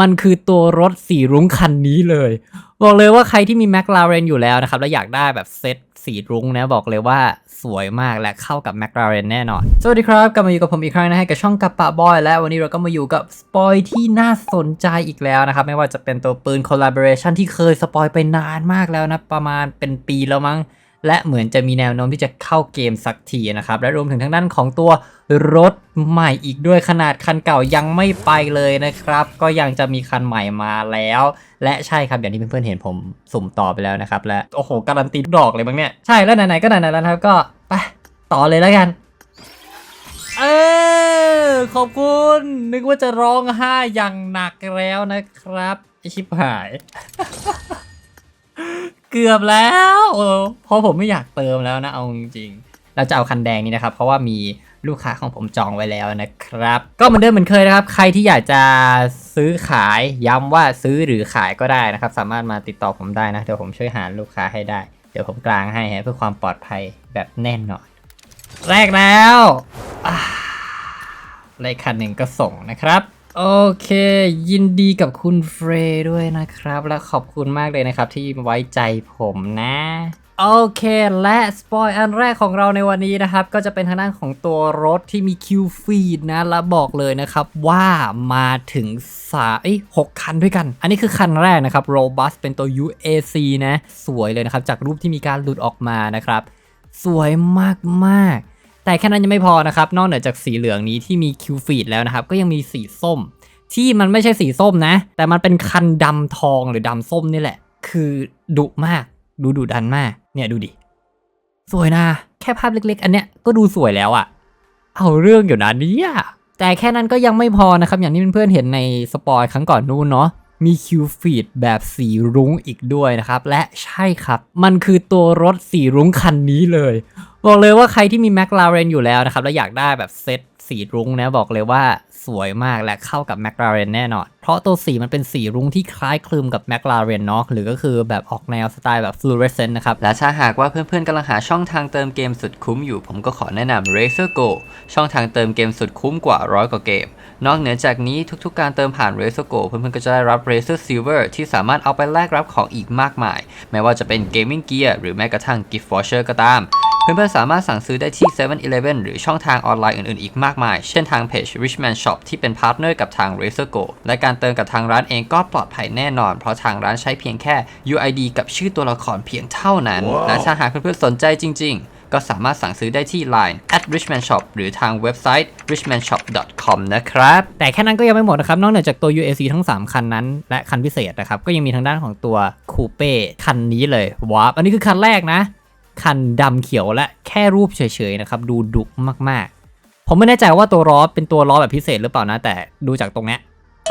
มันคือตัวรถสีรุ้งคันนี้เลย บอกเลยว่าใครที่มี McLaren อยู่แล้วนะครับ แล้วอยากได้แบบเซตสีรุ้งนะบอกเลยว่าสวยมากและเข้ากับ McLaren แน่นอน สวัสดีครับกลับมาอยู่กับผมอีกครั้งนะฮะกับช่องกับปะบอย และวันนี้เราก็มาอยู่กับสปอยที่น่าสนใจอีกแล้วนะครับ ไม่ว่าจะเป็นตัวปืน collaboration ที่เคยสปอยไปนานมากแล้วนะ ประมาณเป็นปีแล้วมั้ง และเหมือนจะมีแนวโน้มที่จะเข้าเกมสักทีนะครับ และรวมถึงทางด้านของตัวรถใหม่อีกด้วยขนาดคันเก่ายังไม่ไปเลยนะครับ ก็ยังจะมีคันใหม่มาแล้ว และใช่ครับอย่างที่เพื่อนๆเห็นผมสุ่มต่อไปแล้วนะครับ และโอ้โหการันตีทุกดอกเลยบ้างเนี่ยใช่แล้วไหนๆก็ไหนๆแล้วครับก็ไปต่อเลยแล้วกันเออขอบคุณ นึกว่าจะร้องไห้อย่างหนักแล้วนะครับอชิบหาย เกือบแล้วเพราะผมไม่อยากเติมแล้วนะเอาจริงเราจะเอาคันแดงนี้นะครับ เพราะว่ามีลูกค้าของผมจองไว้แล้วนะครับ ก็เหมือนเดิมเหมือนเคยนะครับ ใครที่อยากจะซื้อขายย้ำว่าซื้อหรือขายก็ได้นะครับ สามารถมาติดต่อผมได้นะ เดี๋ยวผมช่วยหาลูกค้าให้ได้ เดี๋ยวผมกลางให้เพื่อความปลอดภัยแบบแน่นอนแรกแล้วอ่าเลขคันหนึ่งก็ส่งนะครับ โอเค ยินดีกับคุณเฟรด้วยนะครับ และขอบคุณมากเลยนะครับที่ไว้ใจผมนะ โอเค และสปอยอันแรกของเราในวันนี้นะครับ ก็จะเป็นทางด้านของตัวรถที่มีคิวฟีดนะ และบอกเลยนะครับว่ามาถึงสาเอ้ยหกคันด้วยกัน อันนี้คือคันแรกนะครับ Robust เป็นตัว UAC นะ สวยเลยนะครับ จากรูปที่มีการหลุดออกมานะครับ สวยมากๆ แต่แค่นั้นยังไม่พอนะครับ นอกเหนือจากสีเหลืองนี้ที่มีคิวฟีดแล้วนะครับ ก็ยังมีสีส้ม ที่มันไม่ใช่สีส้มนะ แต่มันเป็นคันดำทองหรือดำส้มนี่แหละ คือดุมาก ดูดุดันมาก เนี่ยดูดิ สวยนะ แค่ภาพเล็ก ๆ อันเนี้ยก็ดูสวยแล้วอะเอาเรื่องอยู่นะเนี่ยแต่แค่นั้นก็ยังไม่พอนะครับ อย่างที่เพื่อนๆเห็นในสปอยครั้งก่อนนู้นเนาะมีคิวฟีดแบบสีรุ้งอีกด้วยนะครับ และใช่ครับ มันคือตัวรถสีรุ้งคันนี้เลย บอกเลยว่าใครที่มี McLaren อยู่แล้วนะครับ แล้วอยากได้แบบเซตสีรุ้งนะบอกเลยว่าสวยมากและเข้ากับ McLaren แน่นอน เพราะตัวสีมันเป็นสีรุ้งที่คล้ายคลึงกับ McLaren เนาะหรือก็คือแบบออกแนวสไตล์แบบ fluorescent นะครับ และถ้าหากว่าเพื่อนๆกำลังหาช่องทางเติมเกมสุดคุ้มอยู่ ผมก็ขอแนะนำ Razer Go ช่องทางเติมเกมสุดคุ้มกว่าร้อยกว่าเกม นอกเหนือจากนี้ทุกๆการเติมผ่าน Razer Go เพื่อนๆก็จะได้รับ Razer Silver ที่สามารถเอาไปแลกรับของอีกมากมาย ไม่ว่าจะเป็น Gaming Gear หรือแม้กระทั่ง Gift Voucher ก็ตาม เพื่อนๆสามารถสั่งซื้อได้ที่ 7-Eleven หรือช่องทางออนไลน์อื่นๆอีกมากมาย เช่นทางเพจ Richman Shop ที่เป็นพาร์ทเนอร์กับทาง Razer Go และการเติมกับทางร้านเองก็ปลอดภัยแน่นอน เพราะทางร้านใช้เพียงแค่ UID กับชื่อตัวละครเพียงเท่านั้นและถ้าหากเพื่อนๆสนใจจริง ๆก็สามารถสั่งซื้อได้ที่ Line at richman shop หรือทางเว็บไซต์ richmanshop.com นะครับ แต่แค่นั้นก็ยังไม่หมดนะครับ นอกเหนือจากตัว UAC ทั้ง 3 คันนั้น และคันพิเศษนะครับ ก็ยังมีทางด้านของตัวคูเป้คันนี้เลยวาร์ปอันนี้คือคันแรกนะ คันดำเขียวและแค่รูปเฉยๆนะครับดูดุมากๆ ผมไม่แน่ใจว่าตัวล้อเป็นตัวล้อแบบพิเศษหรือเปล่านะ แต่ดูจากตรงเนี้ย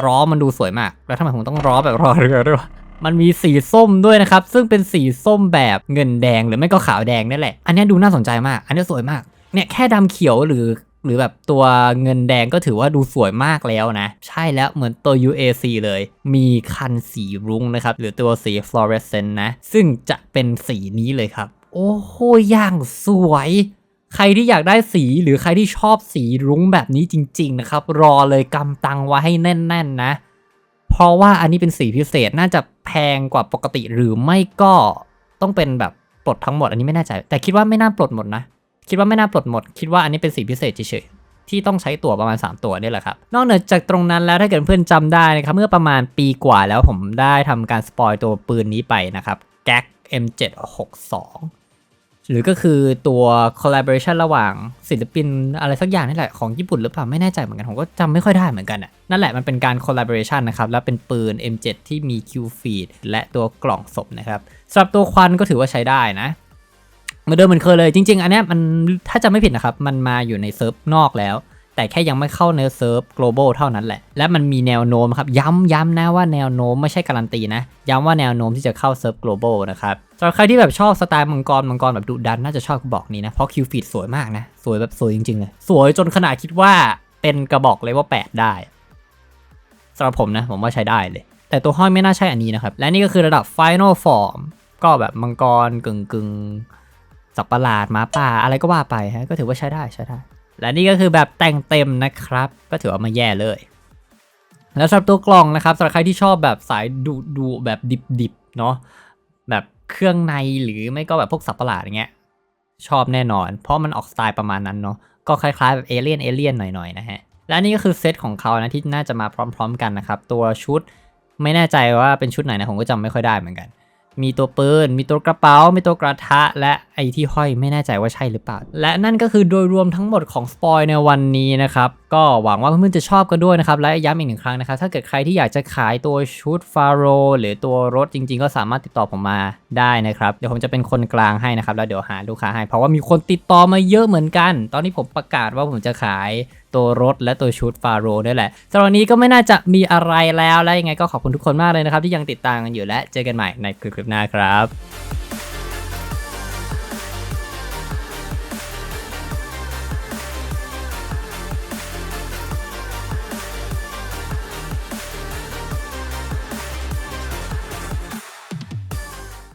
ล้อมันดูสวยมาก แล้วทำไมผมต้องล้อแบบรอเรือด้วยมันมีสีส้มด้วยนะครับ ซึ่งเป็นสีส้มแบบเงินแดงหรือไม่ก็ขาวแดงนี่แหละ อันนี้ดูน่าสนใจมาก อันนี้สวยมาก เนี่ยแค่ดำเขียวหรือ หรือแบบตัวเงินแดงก็ถือว่าดูสวยมากแล้วนะ ใช่แล้วเหมือนตัว UAC เลย มีคันสีรุ้งนะครับ หรือตัวสี fluorescent นะ ซึ่งจะเป็นสีนี้เลยครับ โอ้โหอย่างสวย ใครที่อยากได้สีหรือใครที่ชอบสีรุ้งแบบนี้จริง ๆ นะครับ รอเลยกำตังไว้ให้แน่น ๆ นะ เพราะว่าอันนี้เป็นสีพิเศษน่าจะแพงกว่าปกติหรือไม่ก็ต้องเป็นแบบปลดทั้งหมดอันนี้ไม่แน่ใจ แต่คิดว่าไม่น่าปลดหมดนะ คิดว่าไม่น่าปลดหมด คิดว่าอันนี้เป็นสีพิเศษเฉยๆที่ต้องใช้ตั๋วประมาณ 3 ตัวนี่แหละครับ นอกเหนือจากตรงนั้นแล้วถ้าเกิดเพื่อนจำได้นะครับ เมื่อประมาณปีกว่าแล้วผมได้ทำการสปอยตัวปืนนี้ไปนะครับ GAG M762 หรือก็คือตัว collaboration ระหว่างศิลปินอะไรสักอย่างนี่แหละของญี่ปุ่นหรือเปล่าไม่แน่ใจเหมือนกัน ผมก็จำไม่ค่อยได้เหมือนกันอะนั่นแหละมันเป็นการ collaboration นะครับแล้วเป็นปืน M7 ที่มี Q feed และตัวกล่องศพนะครับสำหรับตัวควันก็ถือว่าใช้ได้นะเหมือนเดิมเหมือนเคยเลยจริง ๆ อันนี้มันถ้าจำไม่ผิดนะครับมันมาอยู่ในเซิร์ฟนอกแล้ว แต่แค่ยังไม่เข้าในเซิร์ฟ global เท่านั้นแหละ และมันมีแนวโน้มครับ ย้ำย้ำนะว่าแนวโน้มไม่ใช่การันตีนะ ย้ำว่าแนวโน้มที่จะเข้าเซิร์ฟ global นะครับสำหรับใครที่แบบชอบสไตล์มังกรมังกรแบบดุดันน่าจะชอบกระบอกนี้นะ เพราะคิวฟีดสวยมากนะ สวยแบบสวยจริงๆเลยสวยจนขนาดคิดว่าเป็นกระบอกเลยว่า 8 ได้สำหรับผมนะผมว่าใช้ได้เลย แต่ตัวห้อยไม่น่าใช่อันนี้นะครับ และนี่ก็คือระดับ final form ก็แบบมังกรกึ่งกึ่งสับประหลาดหมาป่าอะไรก็ว่าไปฮะก็ถือว่าใช้ได้ใช้ได้ และนี่ก็คือแบบแต่งเต็มนะครับ ก็ถือว่าไมาแย่เลย แล้วสำหรับตัวกล่องนะครับสำหรับใครที่ชอบแบบสายดูดูแบบดิบๆเนาะแบบเครื่องในหรือไม่ก็แบบพวกสับประหลาดอย่างเงี้ยชอบแน่นอน เพราะมันออกสไตล์ประมาณนั้นเนาะก็คล้ายๆแบบเอเลี่ยนเอเลี่ยนหน่อยๆนะฮะและนนี่ก็คือเซตของเขานะที่น่าจะมาพร้อม ๆ กันนะครับ ตัวชุดไม่แน่ใจว่าเป็นชุดไหนนะผมก็จำไม่ค่อยได้เหมือนกัน มีตัวปืน มีตัวกระเป๋า มีตัวกระทะ และไอที่ห้อยไม่แน่ใจว่าใช่หรือเปล่า และนั่นก็คือโดยรวมทั้งหมดของสปอยในวันนี้นะครับ ก็หวังว่าเพื่อนๆจะชอบกันด้วยนะครับ และย้ำอีกหนึ่งครั้งนะครับ ถ้าเกิดใครที่อยากจะขายตัวชุดฟาโรหรือตัวรถจริง ๆ ก็สามารถติดต่อผมมาได้นะครับ เดี๋ยวผมจะเป็นคนกลางให้นะครับ แล้วเดี๋ยวหาลูกค้าให้ เพราะว่ามีคนติดต่อมาเยอะเหมือนกัน ตอนนี้ผมประกาศว่าผมจะขายตัวรถและตัวชุดฟาโรด้วยแหละสำหรับนี้ก็ไม่น่าจะมีอะไรแล้วและยังไงก็ขอบคุณทุกคนมากเลยนะครับ ที่ยังติดตามกันอยู่และเจอกันใหม่ในคลิปหน้าครับ